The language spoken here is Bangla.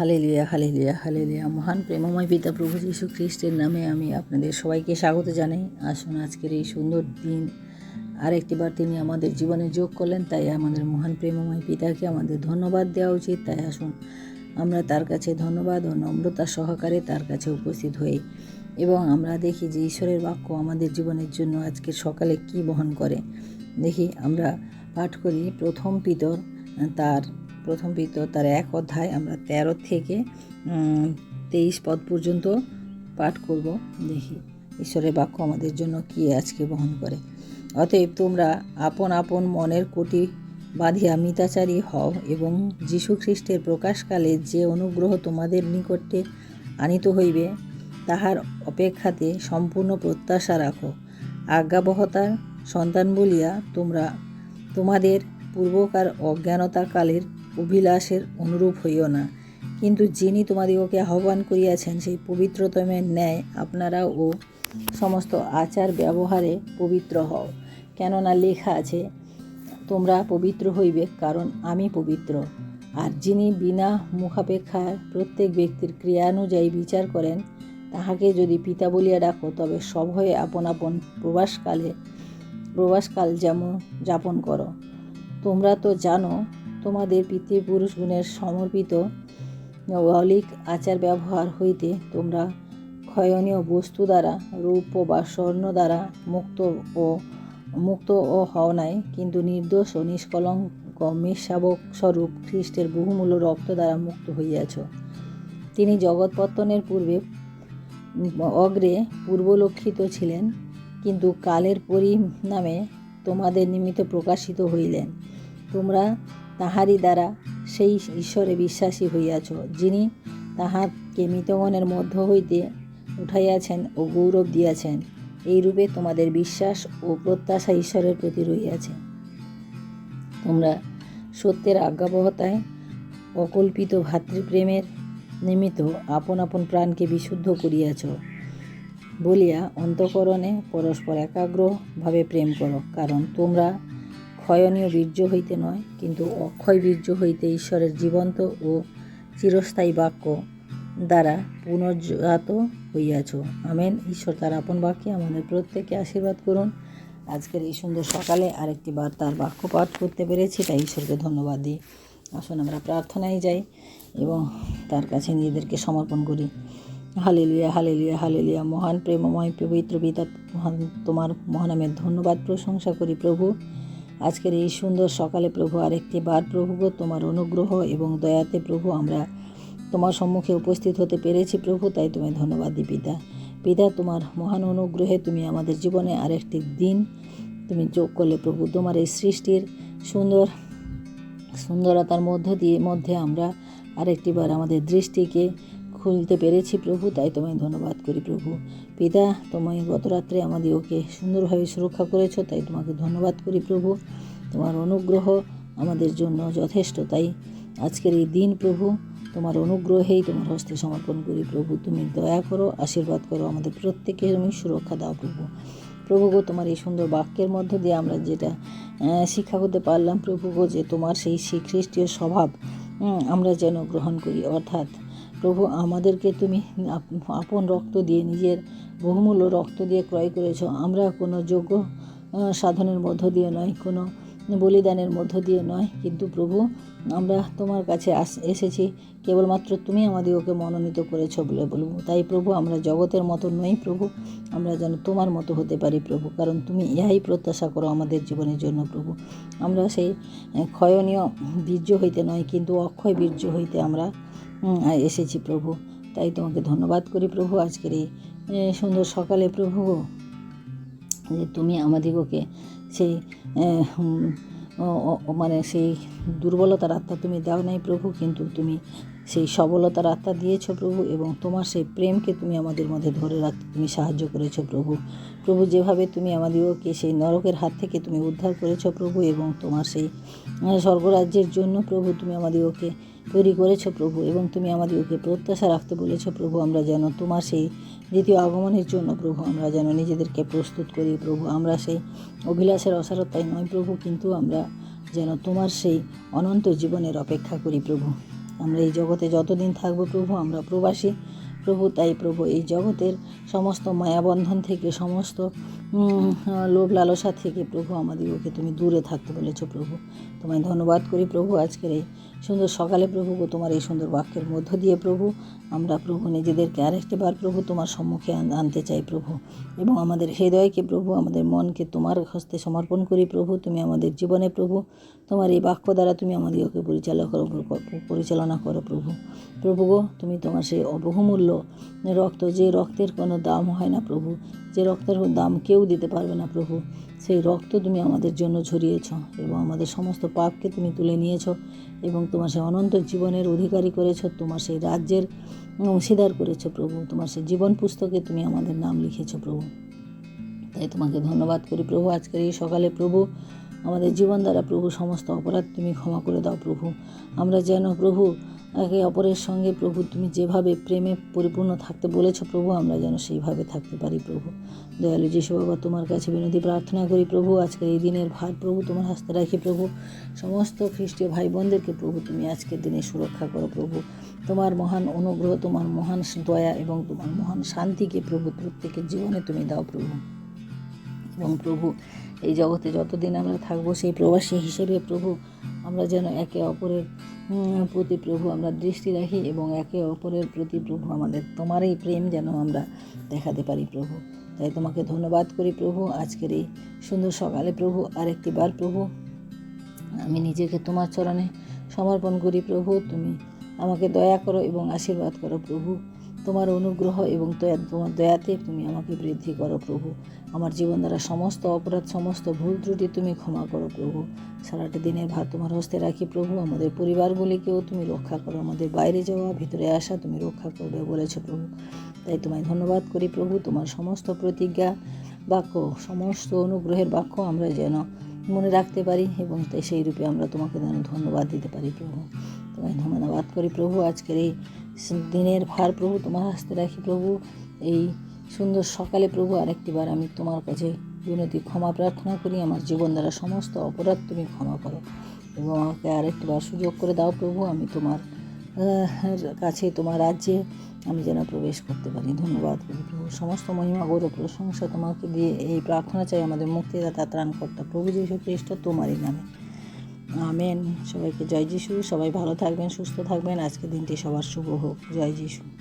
Hallelujah hallelujah hallelujah. মহান প্রেমময় পিতা প্রভু যীশু খ্রিস্টের নামে আমি আপনাদের সবাইকে স্বাগত জানাই। আসুন আজকের এই সুন্দর দিন আরেকটিবার তিনি আমাদের জীবনে যোগ করলেন, তাই আমাদের মহান প্রেমময় পিতাকে আমাদের ধন্যবাদ দেওয়া উচিত। তাই আসুন, আমরা তার কাছে ধন্যবাদ ও নম্রতা সহকারে তার কাছে উপস্থিত হই এবং আমরা দেখি যে ঈশ্বরের বাক্য আমাদের জীবনের জন্য আজকে সকালে কি বহন করে। দেখি, আমরা পাঠ করি প্রথম পিতর, তার প্রথম বৃত্ত তার এক অধ্যায় আমরা তেরো থেকে তেইশ পদ পর্যন্ত পাঠ করব, দেখি ঈশ্বরের বাক্য আমাদের জন্য কি আজকে বহন করে। অতএব তোমরা আপন আপন মনের কোটি বাঁধিয়া মিতাচারী হও এবং যীশু খ্রিস্টের প্রকাশকালে যে অনুগ্রহ তোমাদের নিকটে আনিত হইবে, তাহার অপেক্ষাতে সম্পূর্ণ প্রত্যাশা রাখো। আজ্ঞাবহতার সন্তান বলিয়া তোমরা তোমাদের পূর্বকার অজ্ঞানতাকালের অভিলাষের অনুরূপ হইও না। কিন্তু যিনি তোমাদিগকে আহ্বান করিয়াছেন সেই পবিত্রতমের ন্যায়, আপনারাও ও সমস্ত আচার ব্যবহারে পবিত্র হও। কেননা লেখা আছে, তোমরা পবিত্র হইবে কারণ আমি পবিত্র। আর যিনি বিনা মুখাপেক্ষায় প্রত্যেক ব্যক্তির ক্রিয়ানুযায়ী বিচার করেন, তাহাকে যদি পিতা বলিয়া ডাকো, তবে সভয়ে আপন আপন প্রবাসকালে, প্রবাসকাল যেমন যাপন করো। তোমরা তো জানো তোমাদের পিতৃপুরুষ গুণের সমর্পিত অলিক আচার ব্যবহার হইতে তোমরা ক্ষয়নীয় বস্তু দ্বারা, রৌপ্য বা স্বর্ণ দ্বারা মুক্ত ও মুক্ত ও হও নাই, কিন্তু নির্দোষ ও নিষ্কলঙ্ক মেষশাবক স্বরূপ খ্রিস্টের বহুমূল্য রক্ত দ্বারা মুক্ত হইয়াছ। তিনি জগৎপত্তনের পূর্বে অগ্রে পূর্বলক্ষিত ছিলেন, কিন্তু কালের পরিণামে তোমাদের নিমিত্ত প্রকাশিত হইলেন। তোমরা তাহারই দ্বারা সেই ঈশ্বরে বিশ্বাসী হইয়াছ, যিনি তাহাকে মৃতগণের মধ্য হইতে উঠাইয়াছেন ও গৌরব দিয়াছেন। এইরূপে তোমাদের বিশ্বাস ও প্রত্যাশা ঈশ্বরের প্রতি রহিয়াছে। তোমরা সত্যের আজ্ঞাবহতায় অকল্পিত ভাতৃপ্রেমের নিমিত্ত আপন আপন প্রাণকে বিশুদ্ধ করিয়াছ। বলিয়া অন্তঃকরণে পরস্পর একাগ্রভাবে প্রেম করো, কারণ তোমরা ক্ষয়নীয় বীর্য হইতে নয়, কিন্তু অক্ষয় বীর্য হইতে ঈশ্বরের জীবন্ত ও চিরস্থায়ী বাক্য দ্বারা পুনর্জাত হইয়াছ। আমেন। ঈশ্বর তার আপন বাক্যে আমাদের প্রত্যেককে আশীর্বাদ করুন। আজকের এই সুন্দর সকালে আরেকটি বার তার বাক্য পাঠ করতে পেরেছি, তাই ঈশ্বরকে ধন্যবাদ দিই। আসুন আমরা প্রার্থনায় যাই এবং তার কাছে নিজেদেরকে সমর্পণ করি। Hallelujah hallelujah hallelujah. মহান প্রেমময়, পবিত্র পিতা, মহান তোমার মহানামের ধন্যবাদ প্রশংসা করি প্রভু। আজকের এই সুন্দর সকালে প্রভু আরেকটি বার প্রভু তোমার অনুগ্রহ এবং দয়াতে প্রভু, আমরা তোমার সম্মুখে উপস্থিত হতে পেরেছি প্রভু, তাই তুমি ধন্যবাদ দিই পিতা। পিতা, তোমার মহান অনুগ্রহে তুমি আমাদের জীবনে আরেকটি দিন তুমি যোগ করলে প্রভু। তোমার এই সৃষ্টির সুন্দর সুন্দরতার মধ্য দিয়ে, মধ্যে আমরা আরেকটিবার আমাদের দৃষ্টিকে খুলতে পেরেছি প্রভু, তাই তোমায় ধন্যবাদ করি প্রভু। পিতা তোমায় গত রাত্রে আমাদের ওকে সুন্দরভাবে সুরক্ষা করেছ, তাই তোমাকে ধন্যবাদ করি প্রভু। তোমার অনুগ্রহ আমাদের জন্য যথেষ্ট, তাই আজকের এই দিন প্রভু, তোমার অনুগ্রহেই তোমার হস্তে সমর্পণ করি প্রভু। তুমি দয়া করো, আশীর্বাদ করো, আমাদের প্রত্যেকে তুমি সুরক্ষা দাও প্রভু। প্রভু গো, তোমার এই সুন্দর বাক্যের মধ্য দিয়ে আমরা যেটা শিক্ষা করতে পারলাম প্রভু গো, যে তোমার সেই সেই খ্রিস্টীয় স্বভাব আমরা যেন গ্রহণ করি। অর্থাৎ প্রভু, আমাদেরকে তুমি আপন রক্ত দিয়ে নিজের বহুমূল্য রক্ত দিয়ে ক্রয় করেছ। আমরা কোনো যোগ্য সাধনের মধ্য দিয়ে নয়, কোনো বলিদানের মধ্য দিয়ে নয়। কিন্তু প্রভু, আমরা তোমার কাছে আস- এসেছি। কেবলমাত্র তুমি আমাদেরকে মনোনীত করেছ বলে বলব। তাই প্রভু, আমরা জগতের মতো নই প্রভু। আমরা যেন তোমার মতো হতে পারি প্রভু। কারণ তুমি ইহাই প্রত্যাশা করো আমাদের জীবনের জন্য প্রভু। আমরা সেই ক্ষয়নীয় বীর্য হইতে নয়, কিন্তু অক্ষয় বীর্য হইতে আমরা এসেছি প্রভু। তাই তোমাকে ধন্যবাদ করি প্রভু। আজকের এই সুন্দর সকালে প্রভু যে তুমি আমাদিগকে সেই মানে সেই দুর্বলতার আত্মা তুমি দাও নাই প্রভু, কিন্তু তুমি সেই সবলতার আত্মা দিয়েছ প্রভু এবং তোমার সেই প্রেমকে তুমি আমাদের মধ্যে ধরে রাখতে তুমি সাহায্য করেছ প্রভু। প্রভু, যেভাবে তুমি আমাদিগকে সেই নরকের হাত থেকে তুমি উদ্ধার করেছ প্রভু এবং তোমার সেই স্বর্গরাজ্যের জন্য প্রভু তুমি আমাদিগকে তৈরি করেছ প্রভু এবং তুমি আমাদেরকে প্রত্যাশা রাখতে বলেছ প্রভু, আমরা যেন তোমার সেই দ্বিতীয় আগমনের জন্য প্রভু, আমরা যেন নিজেদেরকে প্রস্তুত করি প্রভু, আমরা সেই অভিলাষের অসারতাই নয় প্রভু, কিন্তু আমরা যেন তোমার সেই অনন্ত জীবনের অপেক্ষা করি প্রভু। আমরা এই জগতে যতদিন থাকব প্রভু, আমরা প্রবাসী প্রভু, তাই প্রভু, এই জগতের সমস্ত মায়াবন্ধন থেকে সমস্ত লোভ লালসা থেকে প্রভু আমাদেরকে তুমি দূরে থাকতে বলেছ প্রভু। তোমায় ধন্যবাদ করি প্রভু আজকের এই সুন্দর সকালে প্রভু তোমার এই সুন্দর বাক্যের মধ্য দিয়ে প্রভু, আমরা প্রভু নিজেদেরকে আরেকটি বার প্রভু তোমার সম্মুখে আনতে চাই প্রভু। এবং আমাদের হৃদয়কে প্রভু, আমাদের মনকে তোমার হস্তে সমর্পণ করি প্রভু, তুমি আমাদের জীবনে প্রভু, তোমার এই বাক্য দ্বারা তুমি আমাদেরকে পরিচালনা করো পরিচালনা করো প্রভু। প্রভু গো, তুমি তোমার সেই অবহুমূল্য রক্ত, যে রক্তের কোনো দাম হয় না প্রভু যে রক্তের দাম কেউ দিতে পারবে না, প্রভু। সেই রক্ত তুমি আমাদের জন্য ঝরিয়েছ এবং আমাদের সমস্ত পাপকে তুমি তুলে নিয়েছ এবং তোমার সেই অনন্ত জীবনের অধিকারী করেছ, তোমার সেই রাজ্যের অংশীদার করেছ, প্রভু। তোমার সেই জীবন পুস্তকে তুমি আমাদের নাম লিখেছ, প্রভু। তাই তোমাকে ধন্যবাদ করি, প্রভু। আজকের এই সকালে, প্রভু, আমাদের জীবন দ্বারা, প্রভু, সমস্ত অপরাধ তুমি ক্ষমা করে দাও, প্রভু। আমরা যেন, প্রভু একে অপরের সঙ্গে প্রভু, তুমি যেভাবে প্রেমে পরিপূর্ণ থাকতে বলেছ প্রভু, আমরা যেন সেইভাবে থাকতে পারি প্রভু। দয়ালু যিশু বাবা, তোমার কাছে বিনতি প্রার্থনা করি প্রভু, আজকের এই দিনের ভার প্রভু, তোমার হাসতে রাখি প্রভু। সমস্ত খ্রিস্টীয় ভাই বোনদেরকে প্রভু, তুমি আজকের দিনে সুরক্ষা করো প্রভু। তোমার মহান অনুগ্রহ, তোমার মহান দয়া এবং তোমার মহান শান্তিকে প্রভু, প্রত্যেকের জীবনে তুমি দাও প্রভু। এবং প্রভু, এই জগতে যতদিন আমরা থাকব, সেই প্রবাসী হিসেবে প্রভু, আমরা যেন একে অপরের প্রতি প্রভু আমরা দৃষ্টি রাখি এবং একে অপরের প্রতি প্রভু আমাদের তোমার এই প্রেম যেন আমরা দেখাতে পারি প্রভু। তাই তোমাকে ধন্যবাদ করি প্রভু, আজকের এই সুন্দর সকালে প্রভু, আরেকটি বার প্রভু, আমি নিজেকে তোমার চরণে সমর্পণ করি প্রভু, তুমি আমাকে দয়া করো এবং আশীর্বাদ করো প্রভু। তোমার অনুগ্রহ এবং তোমার দয়াতে তুমি আমাকে বৃদ্ধি করো প্রভু। আমার জীবন দ্বারা সমস্ত অপরাধ, সমস্ত ভুল ত্রুটি তুমি ক্ষমা করো প্রভু। সারাটা দিনের ভার তোমার হস্তে রাখি প্রভু। আমাদের পরিবারগুলিকেও তুমি রক্ষা করো। আমাদের বাইরে যাওয়া, ভিতরে আসা তুমি রক্ষা করবে বলেছ প্রভু। তাই তোমায় ধন্যবাদ করি প্রভু। তোমার সমস্ত প্রতিজ্ঞা, বাক্য, সমস্ত অনুগ্রহের বাক্য আমরা যেন মনে রাখতে পারি এবং তাই সেই রূপে আমরা তোমাকে যেন ধন্যবাদ দিতে পারি প্রভু। তোমায় ধন্যবাদ করি প্রভু। আজকের এই দিনের ভার প্রভু তোমার হাসতে রাখি প্রভু। এই সুন্দর সকালে প্রভু, আরেকটিবার আমি তোমার কাছে বিনতি, ক্ষমা প্রার্থনা করি। আমার জীবন দ্বারা সমস্ত অপরাধ তুমি ক্ষমা করো এবং আমাকে আরেকটিবার সুযোগ করে দাও প্রভু। আমি তোমার কাছে, তোমার রাজ্যে আমি যেন প্রবেশ করতে পারি। ধন্যবাদ করি প্রভু সমস্ত মহিমা, গৌরব, প্রশংসা তোমাকে দিয়ে এই প্রার্থনা চাই। আমাদের মুক্তিদাতা, ত্রাণকর্তা প্রভু যীশু খ্রিস্ট, তোমারই নামে। আমেন। সবাইকে জয় যিশু। সবাই ভালো থাকবেন, সুস্থ থাকবেন। আজকে দিনটি সবার শুভ হোক। জয় যিশু।